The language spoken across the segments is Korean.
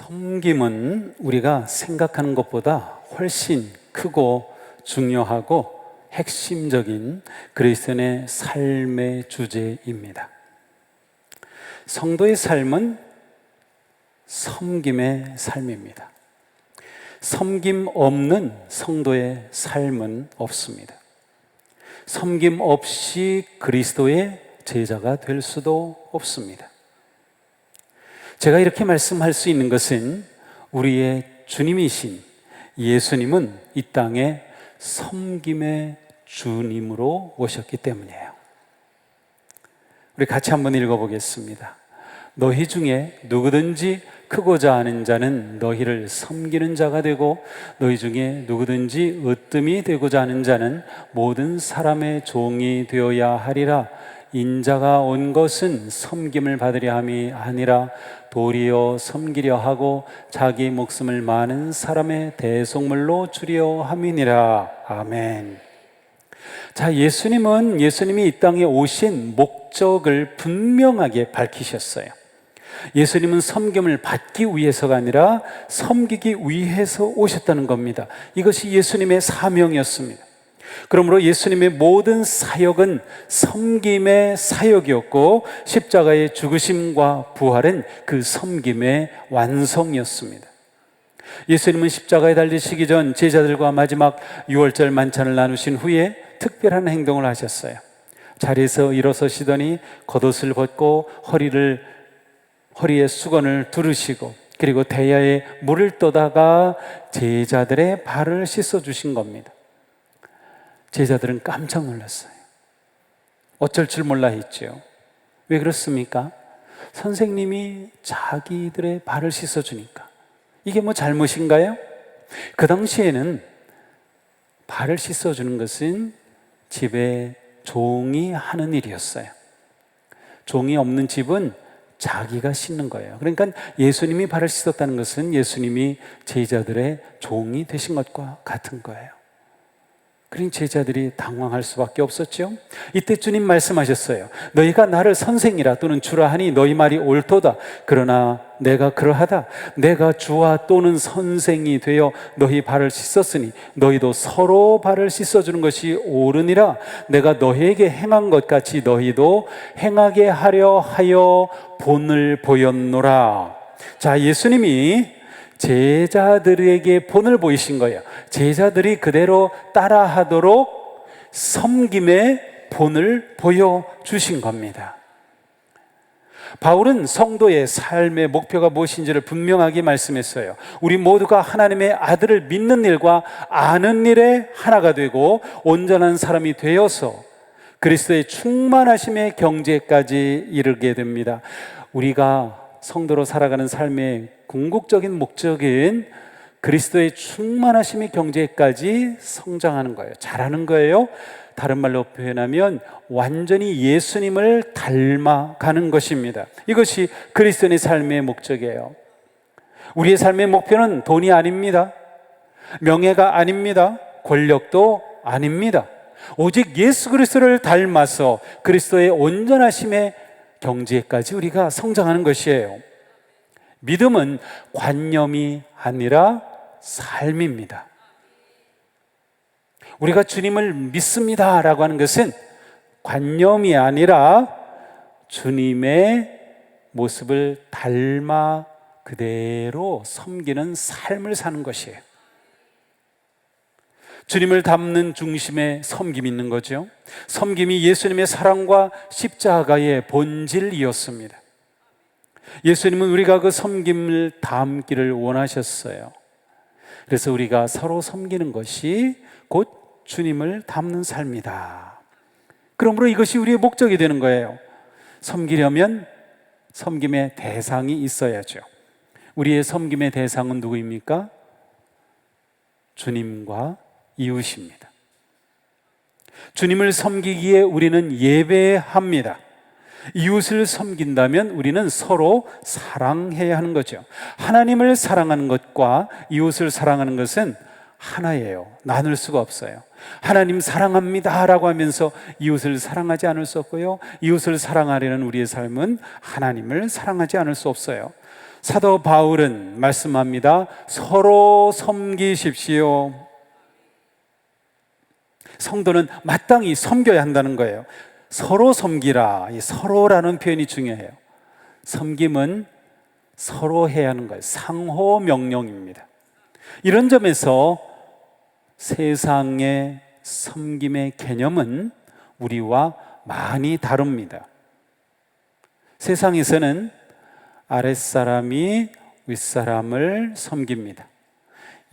섬김은 우리가 생각하는 것보다 훨씬 크고 중요하고 핵심적인 그리스도인의 삶의 주제입니다. 성도의 삶은 섬김의 삶입니다. 섬김 없는 성도의 삶은 없습니다. 섬김 없이 그리스도의 제자가 될 수도 없습니다. 제가 이렇게 말씀할 수 있는 것은 우리의 주님이신 예수님은 이 땅에 섬김의 주님으로 오셨기 때문이에요. 우리 같이 한번 읽어보겠습니다. 너희 중에 누구든지 크고자 하는 자는 너희를 섬기는 자가 되고 너희 중에 누구든지 으뜸이 되고자 하는 자는 모든 사람의 종이 되어야 하리라. 인자가 온 것은 섬김을 받으려 함이 아니라 도리어 섬기려 하고 자기 목숨을 많은 사람의 대속물로 주려 함이니라. 아멘. 자, 예수님은 예수님이 이 땅에 오신 목적을 분명하게 밝히셨어요. 예수님은 섬김을 받기 위해서가 아니라 섬기기 위해서 오셨다는 겁니다. 이것이 예수님의 사명이었습니다. 그러므로 예수님의 모든 사역은 섬김의 사역이었고 십자가의 죽으심과 부활은 그 섬김의 완성이었습니다. 예수님은 십자가에 달리시기 전 제자들과 마지막 6월절 만찬을 나누신 후에 특별한 행동을 하셨어요. 자리에서 일어서시더니 겉옷을 벗고 허리를 허리에 수건을 두르시고 그리고 대야에 물을 떠다가 제자들의 발을 씻어 주신 겁니다. 제자들은 깜짝 놀랐어요. 어쩔 줄 몰라 했죠. 왜 그렇습니까? 선생님이 자기들의 발을 씻어 주니까. 이게 뭐 잘못인가요? 그 당시에는 발을 씻어 주는 것은 집에 종이 하는 일이었어요. 종이 없는 집은 자기가 씻는 거예요. 그러니까 예수님이 발을 씻었다는 것은 예수님이 제자들의 종이 되신 것과 같은 거예요. 그러니 제자들이 당황할 수밖에 없었죠. 이때 주님 말씀하셨어요. 너희가 나를 선생이라 또는 주라 하니 너희 말이 옳도다. 그러나 내가 그러하다. 내가 주와 또는 선생이 되어 너희 발을 씻었으니 너희도 서로 발을 씻어주는 것이 옳으니라. 내가 너희에게 행한 것 같이 너희도 행하게 하려 하여 본을 보였노라. 자, 예수님이 제자들에게 본을 보이신 거예요. 제자들이 그대로 따라하도록 섬김의 본을 보여주신 겁니다. 바울은 성도의 삶의 목표가 무엇인지를 분명하게 말씀했어요. 우리 모두가 하나님의 아들을 믿는 일과 아는 일에 하나가 되고 온전한 사람이 되어서 그리스도의 충만하심의 경제까지 이르게 됩니다. 우리가 성도로 살아가는 삶의 궁극적인 목적인 그리스도의 충만하심의 경제까지 성장하는 거예요. 잘하는 거예요. 다른 말로 표현하면 완전히 예수님을 닮아가는 것입니다. 이것이 그리스도의 삶의 목적이에요. 우리의 삶의 목표는 돈이 아닙니다. 명예가 아닙니다. 권력도 아닙니다. 오직 예수 그리스도를 닮아서 그리스도의 온전하심의 경지에까지 우리가 성장하는 것이에요. 믿음은 관념이 아니라 삶입니다. 우리가 주님을 믿습니다 라고 하는 것은 관념이 아니라 주님의 모습을 닮아 그대로 섬기는 삶을 사는 것이에요. 주님을 담는 중심에 섬김이 있는 거죠. 섬김이 예수님의 사랑과 십자가의 본질이었습니다. 예수님은 우리가 그 섬김을 담기를 원하셨어요. 그래서 우리가 서로 섬기는 것이 곧 주님을 담는 삶이다. 그러므로 이것이 우리의 목적이 되는 거예요. 섬기려면 섬김의 대상이 있어야죠. 우리의 섬김의 대상은 누구입니까? 주님과 이웃입니다. 주님을 섬기기에 우리는 예배합니다. 이웃을 섬긴다면 우리는 서로 사랑해야 하는 거죠. 하나님을 사랑하는 것과 이웃을 사랑하는 것은 하나예요. 나눌 수가 없어요. 하나님 사랑합니다. 라고 하면서 이웃을 사랑하지 않을 수 없고요. 이웃을 사랑하려는 우리의 삶은 하나님을 사랑하지 않을 수 없어요. 사도 바울은 말씀합니다. 서로 섬기십시오. 성도는 마땅히 섬겨야 한다는 거예요. 서로 섬기라. 이 서로라는 표현이 중요해요. 섬김은 서로 해야 하는 거예요. 상호 명령입니다. 이런 점에서 세상의 섬김의 개념은 우리와 많이 다릅니다. 세상에서는 아랫사람이 윗사람을 섬깁니다.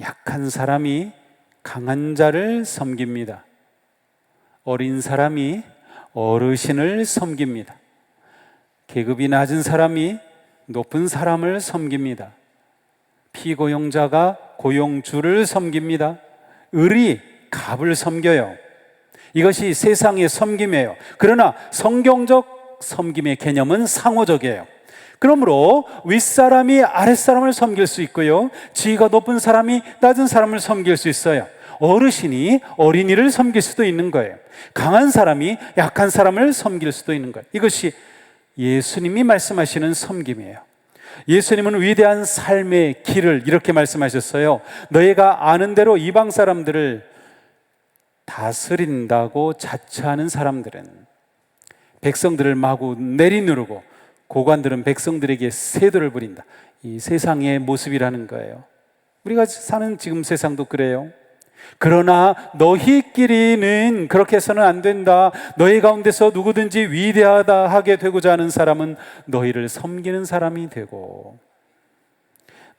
약한 사람이 강한 자를 섬깁니다. 어린 사람이 어르신을 섬깁니다. 계급이 낮은 사람이 높은 사람을 섬깁니다. 피고용자가 고용주를 섬깁니다. 을이 갑을 섬겨요. 이것이 세상의 섬김이에요. 그러나 성경적 섬김의 개념은 상호적이에요. 그러므로 윗사람이 아랫사람을 섬길 수 있고요. 지위가 높은 사람이 낮은 사람을 섬길 수 있어요. 어르신이 어린이를 섬길 수도 있는 거예요. 강한 사람이 약한 사람을 섬길 수도 있는 거예요. 이것이 예수님이 말씀하시는 섬김이에요. 예수님은 위대한 삶의 길을 이렇게 말씀하셨어요. 너희가 아는 대로 이방 사람들을 다스린다고 자처하는 사람들은 백성들을 마구 내리누르고 고관들은 백성들에게 세도를 부린다. 이 세상의 모습이라는 거예요. 우리가 사는 지금 세상도 그래요. 그러나 너희끼리는 그렇게 해서는 안 된다. 너희 가운데서 누구든지 위대하다 하게 되고자 하는 사람은 너희를 섬기는 사람이 되고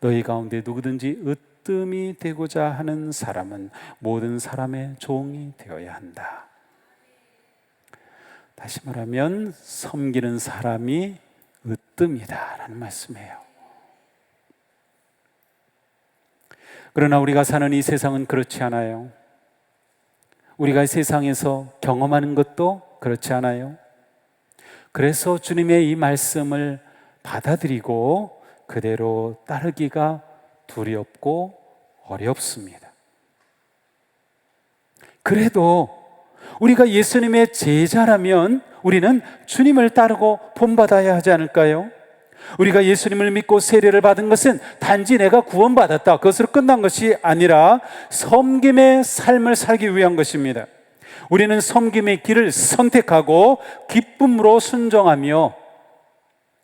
너희 가운데 누구든지 으뜸이 되고자 하는 사람은 모든 사람의 종이 되어야 한다. 다시 말하면 섬기는 사람이 으뜸이다라는 말씀이에요. 그러나 우리가 사는 이 세상은 그렇지 않아요. 우리가 세상에서 경험하는 것도 그렇지 않아요. 그래서 주님의 이 말씀을 받아들이고 그대로 따르기가 두렵고 어렵습니다. 그래도 우리가 예수님의 제자라면 우리는 주님을 따르고 본받아야 하지 않을까요? 우리가 예수님을 믿고 세례를 받은 것은 단지 내가 구원받았다. 그것으로 끝난 것이 아니라 섬김의 삶을 살기 위한 것입니다. 우리는 섬김의 길을 선택하고 기쁨으로 순종하며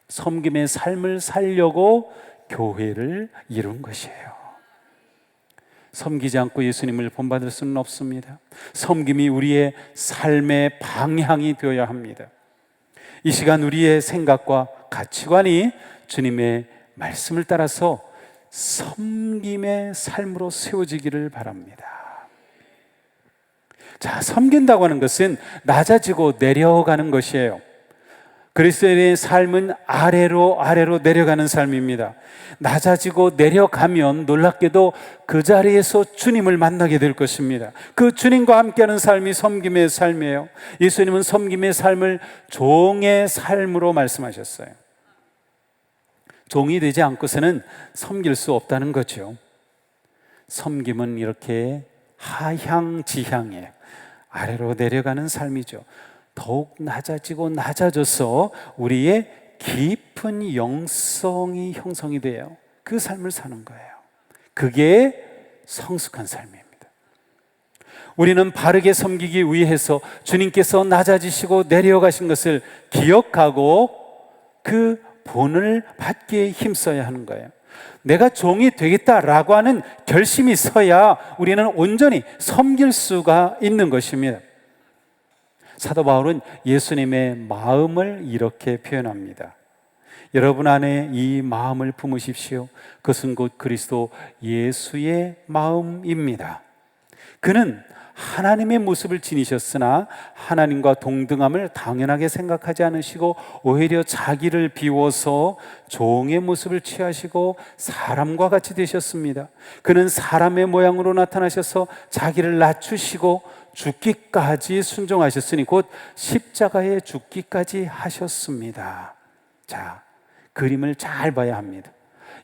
섬김의 삶을 살려고 교회를 이룬 것이에요. 섬기지 않고 예수님을 본받을 수는 없습니다. 섬김이 우리의 삶의 방향이 되어야 합니다. 이 시간 우리의 생각과 가치관이 주님의 말씀을 따라서 섬김의 삶으로 세워지기를 바랍니다. 자, 섬긴다고 하는 것은 낮아지고 내려가는 것이에요. 그리스도인의 삶은 아래로 아래로 내려가는 삶입니다. 낮아지고 내려가면 놀랍게도 그 자리에서 주님을 만나게 될 것입니다. 그 주님과 함께하는 삶이 섬김의 삶이에요. 예수님은 섬김의 삶을 종의 삶으로 말씀하셨어요. 종이 되지 않고서는 섬길 수 없다는 거죠. 섬김은 이렇게 하향 지향이에요. 아래로 내려가는 삶이죠. 더욱 낮아지고 낮아져서 우리의 깊은 영성이 형성이 돼요. 그 삶을 사는 거예요. 그게 성숙한 삶입니다. 우리는 바르게 섬기기 위해서 주님께서 낮아지시고 내려가신 것을 기억하고 그 본을 받기에 힘써야 하는 거예요. 내가 종이 되겠다라고 하는 결심이 서야 우리는 온전히 섬길 수가 있는 것입니다. 사도 바울은 예수님의 마음을 이렇게 표현합니다. 여러분 안에 이 마음을 품으십시오. 그것은 곧 그리스도 예수의 마음입니다. 그는 하나님의 모습을 지니셨으나 하나님과 동등함을 당연하게 생각하지 않으시고 오히려 자기를 비워서 종의 모습을 취하시고 사람과 같이 되셨습니다. 그는 사람의 모양으로 나타나셔서 자기를 낮추시고 죽기까지 순종하셨으니 곧 십자가에 죽기까지 하셨습니다. 자, 그림을 잘 봐야 합니다.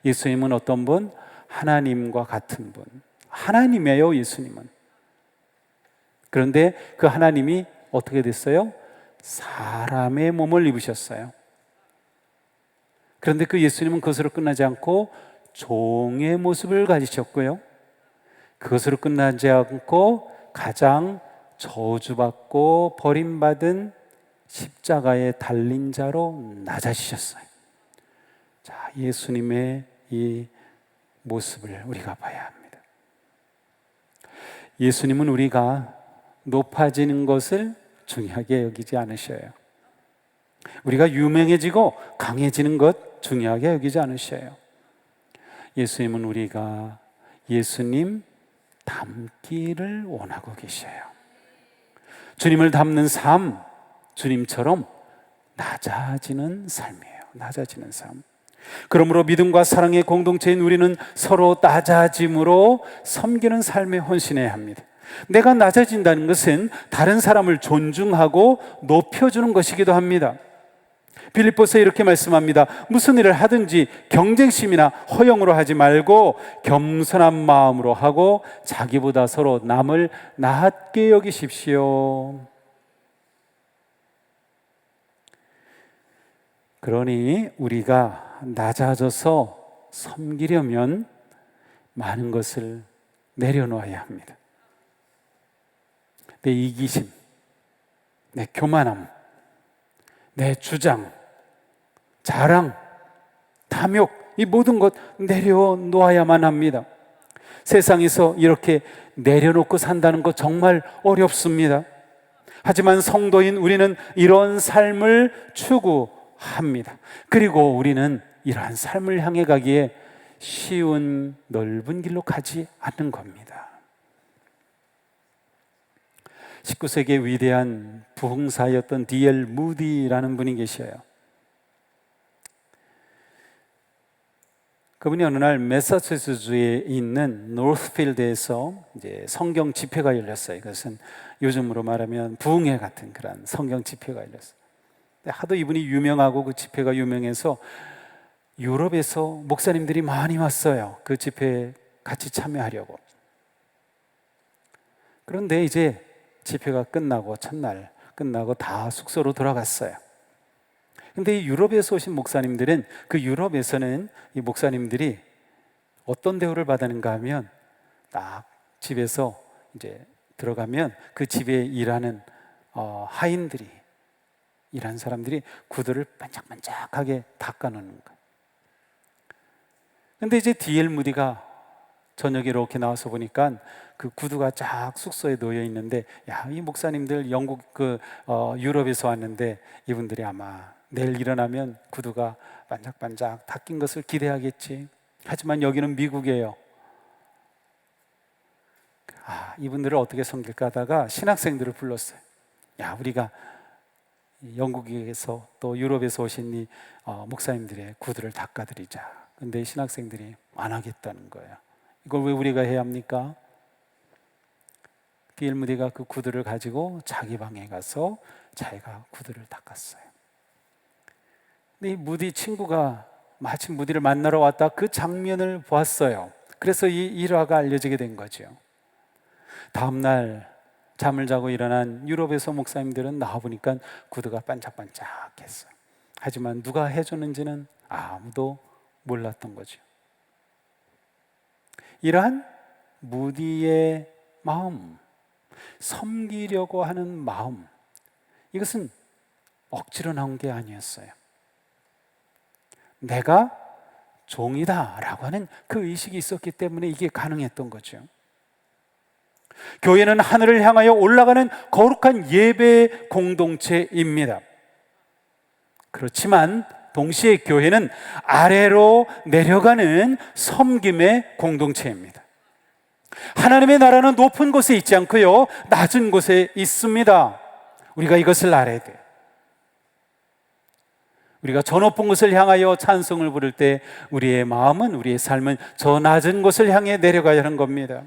예수님은 어떤 분? 하나님과 같은 분. 하나님이에요, 예수님은. 그런데 그 하나님이 어떻게 됐어요? 사람의 몸을 입으셨어요. 그런데 그 예수님은 그것으로 끝나지 않고 종의 모습을 가지셨고요. 그것으로 끝나지 않고 가장 저주받고 버림받은 십자가에 달린 자로 낮아지셨어요. 자, 예수님의 이 모습을 우리가 봐야 합니다. 예수님은 우리가 높아지는 것을 중요하게 여기지 않으셔요. 우리가 유명해지고 강해지는 것 중요하게 여기지 않으셔요. 예수님은 우리가 예수님 닮기를 원하고 계셔요. 주님을 닮는 삶, 주님처럼 낮아지는 삶이에요. 낮아지는 삶. 그러므로 믿음과 사랑의 공동체인 우리는 서로 낮아짐으로 섬기는 삶에 헌신해야 합니다. 내가 낮아진다는 것은 다른 사람을 존중하고 높여주는 것이기도 합니다. 빌립보서 이렇게 말씀합니다. 무슨 일을 하든지 경쟁심이나 허영으로 하지 말고 겸손한 마음으로 하고 자기보다 서로 남을 낮게 여기십시오. 그러니 우리가 낮아져서 섬기려면 많은 것을 내려놓아야 합니다. 내 이기심, 내 교만함, 내 주장, 자랑, 탐욕, 이 모든 것 내려놓아야만 합니다. 세상에서 이렇게 내려놓고 산다는 것 정말 어렵습니다. 하지만 성도인 우리는 이런 삶을 추구합니다. 그리고 우리는 이러한 삶을 향해 가기에 쉬운 넓은 길로 가지 않는 겁니다. 19세기의 위대한 부흥사였던 D.L. 무디라는 분이 계셔요. 그분이 어느 날 매사추세츠 주에 있는 노스필드에서 이제 성경 집회가 열렸어요. 그것은 요즘으로 말하면 부흥회 같은 그런 성경 집회가 열렸어요. 하도 이분이 유명하고 그 집회가 유명해서 유럽에서 목사님들이 많이 왔어요. 그 집회에 같이 참여하려고. 그런데 이제 집회가 끝나고 첫날 끝나고 다 숙소로 돌아갔어요. 근데 이 유럽에서 오신 목사님들은 그 유럽에서는 이 목사님들이 어떤 대우를 받았는가 하면 딱 집에서 이제 들어가면 그 집에 일하는 어, 하인들이 일하는 사람들이 구두를 반짝반짝하게 닦아놓는 거예요. 근데 이제 디엘 무디가 저녁에 이렇게 나와서 보니까 그 구두가 쫙 숙소에 놓여 있는데 야 이 목사님들 영국 그 어, 유럽에서 왔는데 이분들이 아마 내일 일어나면 구두가 반짝반짝 닦인 것을 기대하겠지. 하지만 여기는 미국이에요. 아 이분들을 어떻게 섬길까 하다가 신학생들을 불렀어요. 야 우리가 영국에서 또 유럽에서 오신 이 어, 목사님들의 구두를 닦아드리자. 근데 신학생들이 안 하겠다는 거예요. 이걸 왜 우리가 해야 합니까? 디엘 무디가 그 구두를 가지고 자기 방에 가서 자기가 구두를 닦았어요. 이 무디 친구가 마침 무디를 만나러 왔다 그 장면을 보았어요. 그래서 이 일화가 알려지게 된 거죠. 다음 날 잠을 자고 일어난 유럽에서 목사님들은 나와 보니까 구두가 반짝반짝했어요. 하지만 누가 해줬는지는 아무도 몰랐던 거죠. 이러한 무디의 마음, 섬기려고 하는 마음, 이것은 억지로 나온 게 아니었어요. 내가 종이다라고 하는 그 의식이 있었기 때문에 이게 가능했던 거죠. 교회는 하늘을 향하여 올라가는 거룩한 예배 공동체입니다. 그렇지만 동시에 교회는 아래로 내려가는 섬김의 공동체입니다. 하나님의 나라는 높은 곳에 있지 않고요, 낮은 곳에 있습니다. 우리가 이것을 알아야 돼요. 우리가 저 높은 곳을 향하여 찬송을 부를 때 우리의 마음은, 우리의 삶은 저 낮은 곳을 향해 내려가야 하는 겁니다.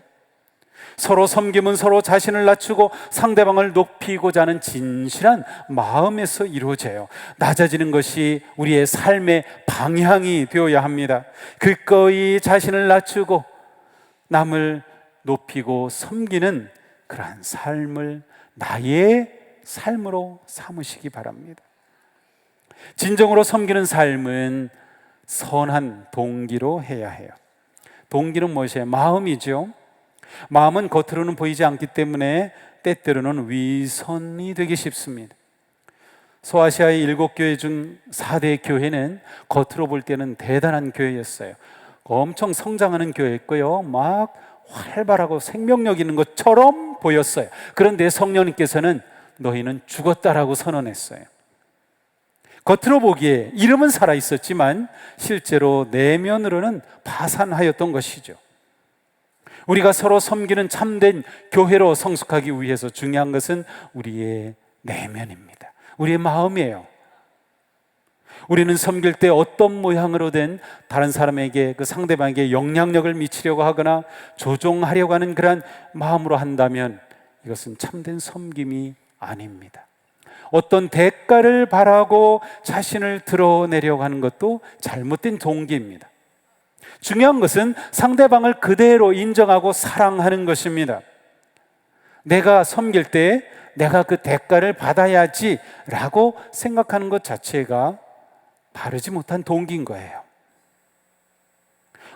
서로 섬김은 서로 자신을 낮추고 상대방을 높이고자 하는 진실한 마음에서 이루어져요. 낮아지는 것이 우리의 삶의 방향이 되어야 합니다. 그거이 자신을 낮추고 남을 높이고 섬기는 그러한 삶을 나의 삶으로 삼으시기 바랍니다. 진정으로 섬기는 삶은 선한 동기로 해야 해요. 동기는 무엇이에요? 마음이죠. 마음은 겉으로는 보이지 않기 때문에 때때로는 위선이 되기 쉽습니다. 소아시아의 일곱 교회 중 4대 교회는 겉으로 볼 때는 대단한 교회였어요. 엄청 성장하는 교회였고요. 막 활발하고 생명력 있는 것처럼 보였어요. 그런데 성령님께서는 너희는 죽었다라고 선언했어요. 겉으로 보기에 이름은 살아 있었지만 실제로 내면으로는 파산하였던 것이죠. 우리가 서로 섬기는 참된 교회로 성숙하기 위해서 중요한 것은 우리의 내면입니다. 우리의 마음이에요. 우리는 섬길 때 어떤 모양으로 된 다른 사람에게 그 상대방에게 영향력을 미치려고 하거나 조종하려고 하는 그러한 마음으로 한다면 이것은 참된 섬김이 아닙니다. 어떤 대가를 바라고 자신을 드러내려고 하는 것도 잘못된 동기입니다. 중요한 것은 상대방을 그대로 인정하고 사랑하는 것입니다. 내가 섬길 때 내가 그 대가를 받아야지 라고 생각하는 것 자체가 바르지 못한 동기인 거예요.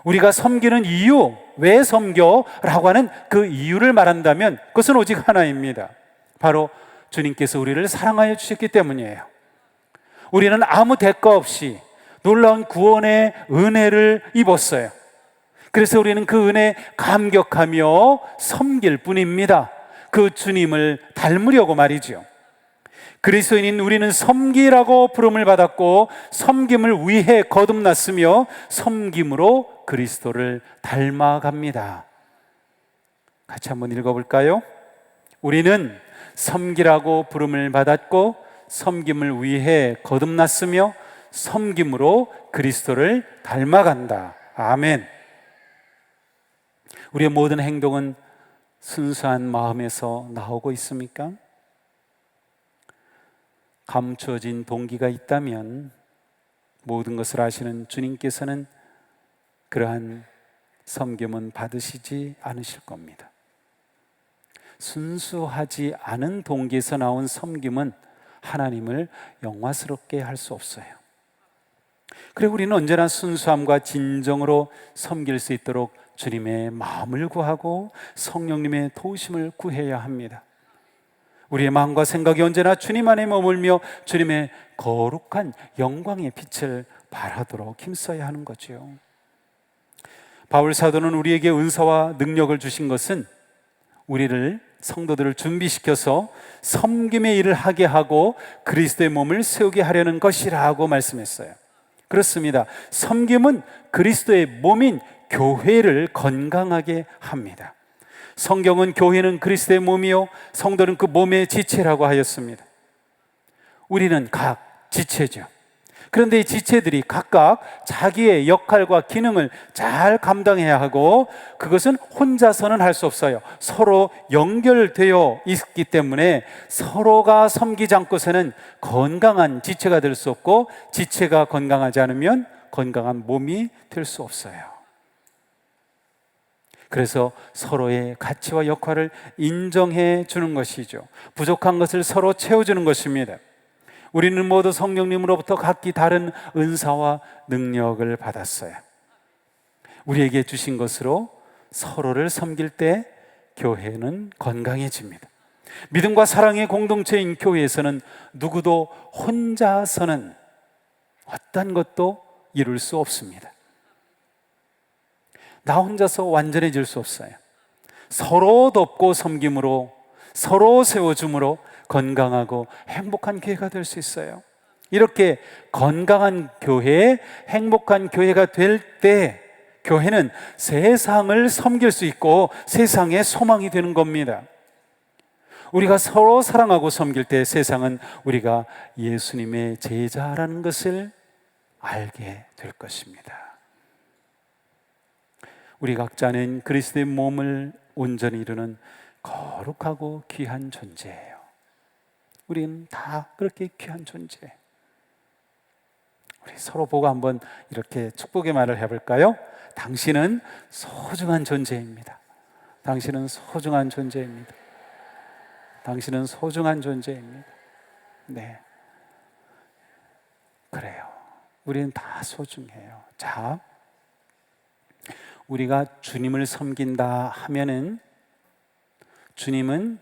우리가 섬기는 이유, 왜 섬겨? 라고 하는 그 이유를 말한다면 그것은 오직 하나입니다. 바로 주님께서 우리를 사랑하여 주셨기 때문이에요. 우리는 아무 대가 없이 놀라운 구원의 은혜를 입었어요. 그래서 우리는 그 은혜 감격하며 섬길 뿐입니다. 그 주님을 닮으려고 말이죠. 그리스도인인 우리는 섬기라고 부름을 받았고 섬김을 위해 거듭났으며 섬김으로 그리스도를 닮아갑니다. 같이 한번 읽어볼까요? 우리는 섬기라고 부름을 받았고 섬김을 위해 거듭났으며 섬김으로 그리스도를 닮아간다. 아멘. 우리의 모든 행동은 순수한 마음에서 나오고 있습니까? 감추어진 동기가 있다면 모든 것을 아시는 주님께서는 그러한 섬김은 받으시지 않으실 겁니다. 순수하지 않은 동기에서 나온 섬김은 하나님을 영화스럽게 할 수 없어요. 그리고 우리는 언제나 순수함과 진정으로 섬길 수 있도록 주님의 마음을 구하고 성령님의 도우심을 구해야 합니다. 우리의 마음과 생각이 언제나 주님 안에 머물며 주님의 거룩한 영광의 빛을 발하도록 힘써야 하는 거지요. 바울 사도는 우리에게 은사와 능력을 주신 것은 우리를 성도들을 준비시켜서 섬김의 일을 하게 하고 그리스도의 몸을 세우게 하려는 것이라고 말씀했어요. 그렇습니다. 섬김은 그리스도의 몸인 교회를 건강하게 합니다. 성경은 교회는 그리스도의 몸이요 성도는 그 몸의 지체라고 하였습니다. 우리는 각 지체죠. 그런데 이 지체들이 각각 자기의 역할과 기능을 잘 감당해야 하고 그것은 혼자서는 할 수 없어요. 서로 연결되어 있기 때문에 서로가 섬기지 않고서는 건강한 지체가 될 수 없고 지체가 건강하지 않으면 건강한 몸이 될 수 없어요. 그래서 서로의 가치와 역할을 인정해 주는 것이죠. 부족한 것을 서로 채워주는 것입니다. 우리는 모두 성령님으로부터 각기 다른 은사와 능력을 받았어요. 우리에게 주신 것으로 서로를 섬길 때 교회는 건강해집니다. 믿음과 사랑의 공동체인 교회에서는 누구도 혼자서는 어떤 것도 이룰 수 없습니다. 나 혼자서 완전해질 수 없어요. 서로 돕고 섬김으로 서로 세워줌으로 건강하고 행복한 교회가 될 수 있어요. 이렇게 건강한 교회, 행복한 교회가 될 때 교회는 세상을 섬길 수 있고 세상의 소망이 되는 겁니다. 우리가 서로 사랑하고 섬길 때 세상은 우리가 예수님의 제자라는 것을 알게 될 것입니다. 우리 각자는 그리스도의 몸을 온전히 이루는 거룩하고 귀한 존재예요. 우리는 다 그렇게 귀한 존재. 우리 서로 보고 한번 이렇게 축복의 말을 해볼까요? 당신은 소중한 존재입니다. 당신은 소중한 존재입니다. 당신은 소중한 존재입니다. 네. 그래요. 우리는 다 소중해요. 자, 우리가 주님을 섬긴다 하면은 주님은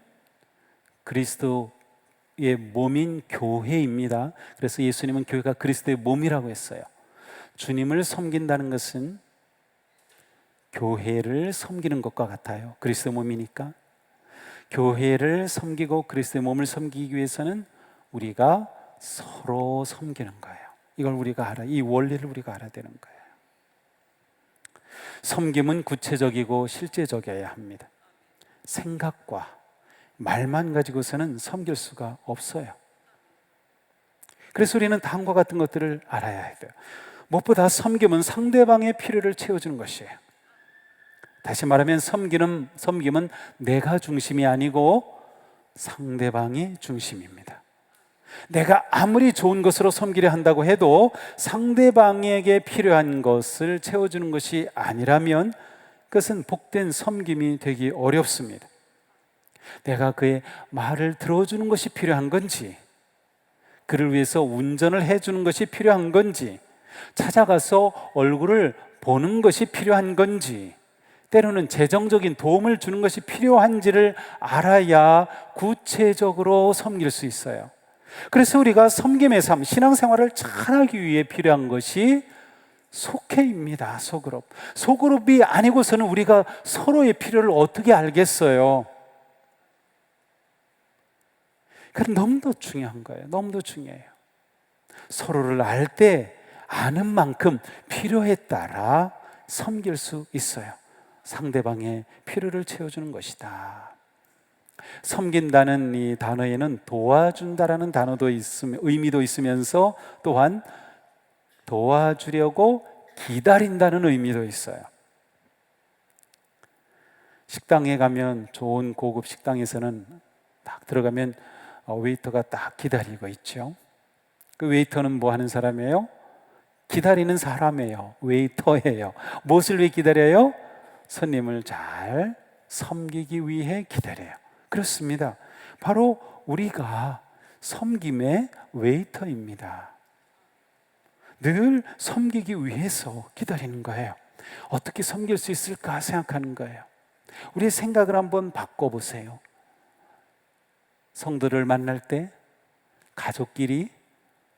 그리스도 의 몸인 교회입니다. 그래서 예수님은 교회가 그리스도의 몸이라고 했어요. 주님을 섬긴다는 것은 교회를 섬기는 것과 같아요. 그리스도 몸이니까. 교회를 섬기고 그리스도의 몸을 섬기기 위해서는 우리가 서로 섬기는 거예요. 이걸 우리가 알아. 이 원리를 우리가 알아야 되는 거예요. 섬김은 구체적이고 실제적이어야 합니다. 생각과 말만 가지고서는 섬길 수가 없어요. 그래서 우리는 다음과 같은 것들을 알아야 돼요. 무엇보다 섬김은 상대방의 필요를 채워주는 것이에요. 다시 말하면 섬기는 섬김은 내가 중심이 아니고 상대방이 중심입니다. 내가 아무리 좋은 것으로 섬기려 한다고 해도 상대방에게 필요한 것을 채워주는 것이 아니라면 그것은 복된 섬김이 되기 어렵습니다. 내가 그의 말을 들어주는 것이 필요한 건지, 그를 위해서 운전을 해주는 것이 필요한 건지, 찾아가서 얼굴을 보는 것이 필요한 건지, 때로는 재정적인 도움을 주는 것이 필요한지를 알아야 구체적으로 섬길 수 있어요. 그래서 우리가 섬김의 삶, 신앙생활을 잘 하기 위해 필요한 것이 속회입니다. 소그룹. 소그룹이 아니고서는 우리가 서로의 필요를 어떻게 알겠어요? 그 너무도 중요한 거예요. 너무도 중요해요. 서로를 알 때 아는 만큼 필요에 따라 섬길 수 있어요. 상대방의 필요를 채워주는 것이다. 섬긴다는 이 단어에는 도와준다라는 단어도 있으며 의미도 있으면서 또한 도와주려고 기다린다는 의미도 있어요. 식당에 가면 좋은 고급 식당에서는 딱 들어가면 어, 웨이터가 딱 기다리고 있죠. 그 웨이터는 뭐 하는 사람이에요? 기다리는 사람이에요. 웨이터예요. 무엇을 위해 기다려요? 손님을 잘 섬기기 위해 기다려요. 그렇습니다. 바로 우리가 섬김의 웨이터입니다. 늘 섬기기 위해서 기다리는 거예요. 어떻게 섬길 수 있을까 생각하는 거예요. 우리의 생각을 한번 바꿔보세요. 성도를 만날 때, 가족끼리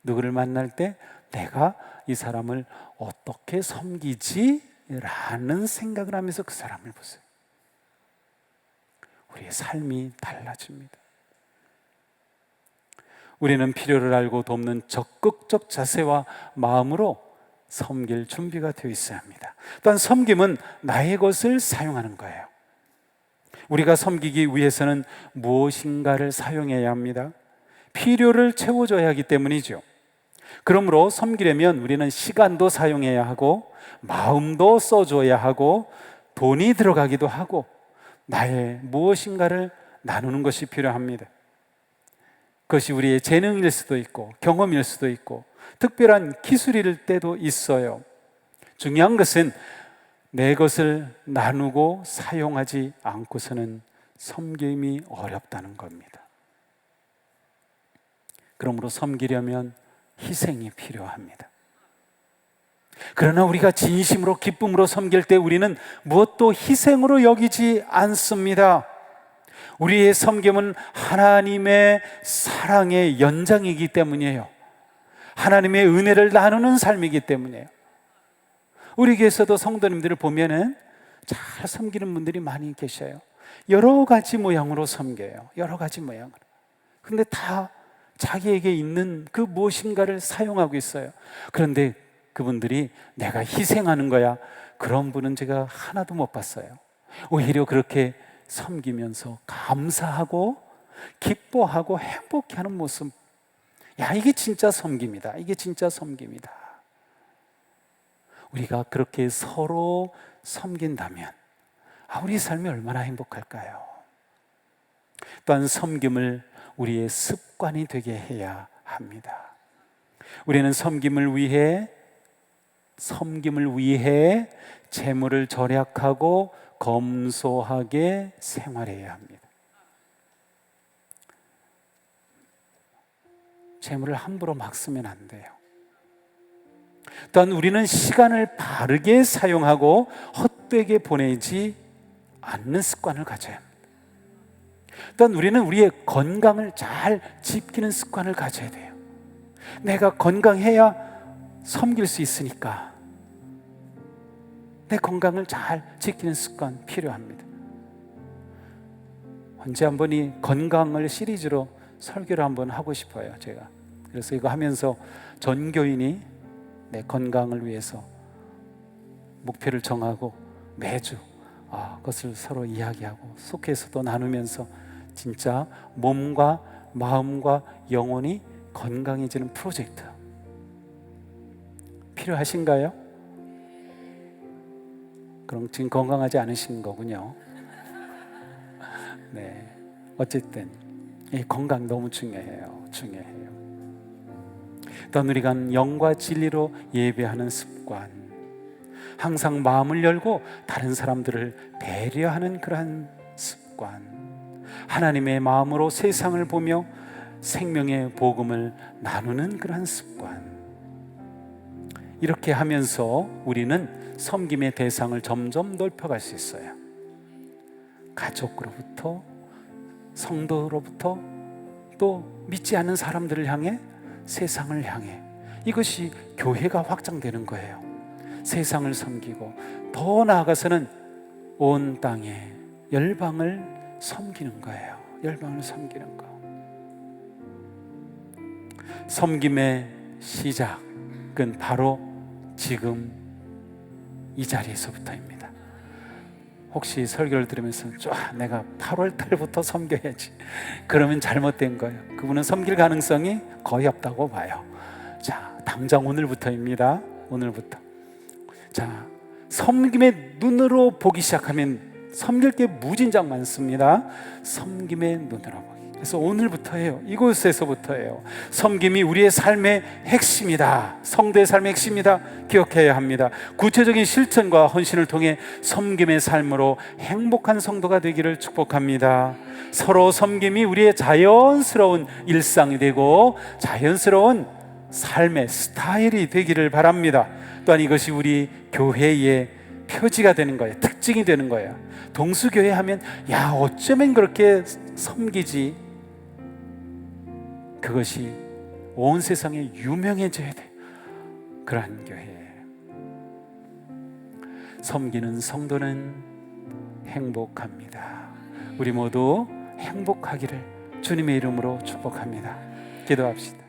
누구를 만날 때 내가 이 사람을 어떻게 섬기지? 라는 생각을 하면서 그 사람을 보세요. 우리의 삶이 달라집니다. 우리는 필요를 알고 돕는 적극적 자세와 마음으로 섬길 준비가 되어 있어야 합니다. 또한 섬김은 나의 것을 사용하는 거예요. 우리가 섬기기 위해서는 무엇인가를 사용해야 합니다. 필요를 채워줘야 하기 때문이죠. 그러므로 섬기려면 우리는 시간도 사용해야 하고, 마음도 써줘야 하고, 돈이 들어가기도 하고, 나의 무엇인가를 나누는 것이 필요합니다. 그것이 우리의 재능일 수도 있고, 경험일 수도 있고, 특별한 기술일 때도 있어요. 중요한 것은 내 것을 나누고 사용하지 않고서는 섬김이 어렵다는 겁니다. 그러므로 섬기려면 희생이 필요합니다. 그러나 우리가 진심으로 기쁨으로 섬길 때 우리는 무엇도 희생으로 여기지 않습니다. 우리의 섬김은 하나님의 사랑의 연장이기 때문이에요. 하나님의 은혜를 나누는 삶이기 때문이에요. 우리 교회에서도 성도님들을 보면은 잘 섬기는 분들이 많이 계셔요. 여러 가지 모양으로 섬겨요. 여러 가지 모양으로. 근데 다 자기에게 있는 그 무엇인가를 사용하고 있어요. 그런데 그분들이 내가 희생하는 거야. 그런 분은 제가 하나도 못 봤어요. 오히려 그렇게 섬기면서 감사하고 기뻐하고 행복해하는 모습. 야, 이게 진짜 섬김이다. 이게 진짜 섬김이다. 우리가 그렇게 서로 섬긴다면 아, 우리 삶이 얼마나 행복할까요? 또한 섬김을 우리의 습관이 되게 해야 합니다. 우리는 섬김을 위해 섬김을 위해 재물을 절약하고 검소하게 생활해야 합니다. 재물을 함부로 막 쓰면 안 돼요. 또한 우리는 시간을 바르게 사용하고 헛되게 보내지 않는 습관을 가져야 합니다. 또한 우리는 우리의 건강을 잘 지키는 습관을 가져야 돼요. 내가 건강해야 섬길 수 있으니까 내 건강을 잘 지키는 습관 필요합니다. 언제 한번 이 건강을 시리즈로 설교를 한번 하고 싶어요, 제가. 그래서 이거 하면서 전교인이 내 건강을 위해서 목표를 정하고 매주 아, 그것을 서로 이야기하고 속에서도 나누면서 진짜 몸과 마음과 영혼이 건강해지는 프로젝트 필요하신가요? 그럼 지금 건강하지 않으신 거군요. 네. 어쨌든 이 건강 너무 중요해요. 중요해요. 우리가 영과 진리로 예배하는 습관, 항상 마음을 열고 다른 사람들을 배려하는 그러한 습관, 하나님의 마음으로 세상을 보며 생명의 복음을 나누는 그러한 습관. 이렇게 하면서 우리는 섬김의 대상을 점점 넓혀갈 수 있어요. 가족으로부터 성도로부터 또 믿지 않는 사람들을 향해 세상을 향해 이것이 교회가 확장되는 거예요. 세상을 섬기고 더 나아가서는 온 땅에 열방을 섬기는 거예요. 열방을 섬기는 거. 섬김의 시작은 바로 지금 이 자리에서부터입니다. 혹시 설교를 들으면서 쫙 내가 8월 달부터 섬겨야지. 그러면 잘못된 거예요. 그분은 섬길 가능성이 거의 없다고 봐요. 자, 당장 오늘부터입니다. 오늘부터. 자, 섬김의 눈으로 보기 시작하면 섬길 게 무진장 많습니다. 섬김의 눈으로. 그래서 오늘부터예요. 이곳에서부터예요. 섬김이 우리의 삶의 핵심이다. 성도의 삶의 핵심이다. 기억해야 합니다. 구체적인 실천과 헌신을 통해 섬김의 삶으로 행복한 성도가 되기를 축복합니다. 서로 섬김이 우리의 자연스러운 일상이 되고 자연스러운 삶의 스타일이 되기를 바랍니다. 또한 이것이 우리 교회의 표지가 되는 거예요. 특징이 되는 거예요. 동수교회 하면 야 어쩌면 그렇게 섬기지 그것이 온 세상에 유명해져야 돼. 그러한 교회. 섬기는 성도는 행복합니다. 우리 모두 행복하기를 주님의 이름으로 축복합니다. 기도합시다.